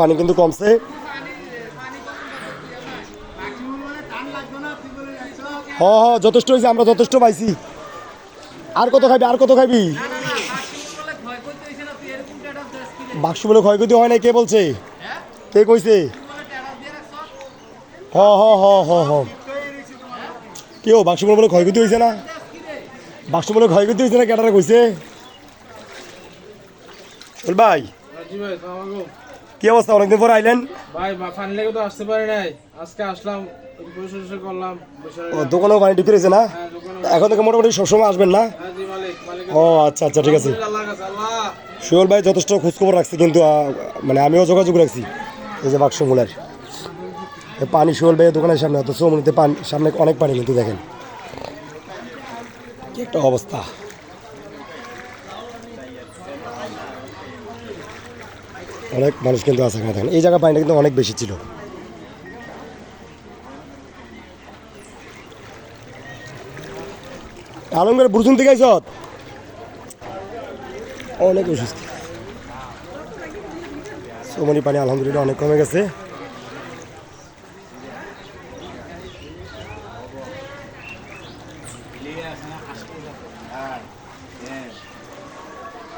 পানি কিন্তু কমছে। হ হ, যথেষ্ট হয়েছে, আমরা যথেষ্ট পাইছি। আর কত খাবি আর কত খাবি বাক্স বলে ক্ষয়ক্ষতি হয় নাই, কে বলছে? কে কইছে? হ হ হ হ হ। কেউ বাক্স বলে ক্ষয়ক্ষতি হয়েছে না? বাক্স বলে ক্ষয়ক্ষতি হয়েছে না কেটারা কইছে? ভাই। কি অবস্থা অনেকদিন পর আইলেন? ভাই ফান লেগে তো আসতে পারি নাই। আজকে আসলাম করলাম ও দোকানেও পানি ঢুকে রয়েছে না? হ্যাঁ এখন থেকে মোটামুটি সবসময় আসবেন না? হ্যাঁ ও আচ্ছা আচ্ছা ঠিক আছে। সুয়ল ভাই যথেষ্ট খোঁজখবর রাখছি কিন্তু মানে আমিও যোগাযোগ রাখছি। এই যে বাক্সমূলের এই পানি সুয়ল ভাইয়ের দোকানের সামনে অথচ মনিতে পানি সামনে অনেক পানি কিন্তু দেখেন। কি একটা অবস্থা। অনেক মানুষ কিন্তু আছে এখানে এই জায়গা পানিটা কিন্তু অনেক বেশি ছিল। আলমগের বুঝুন থেকে আইসত অনেক অসুস্থ। সোমনি পানি, আলহামদুলিল্লাহ, অনেক কমে গেছে।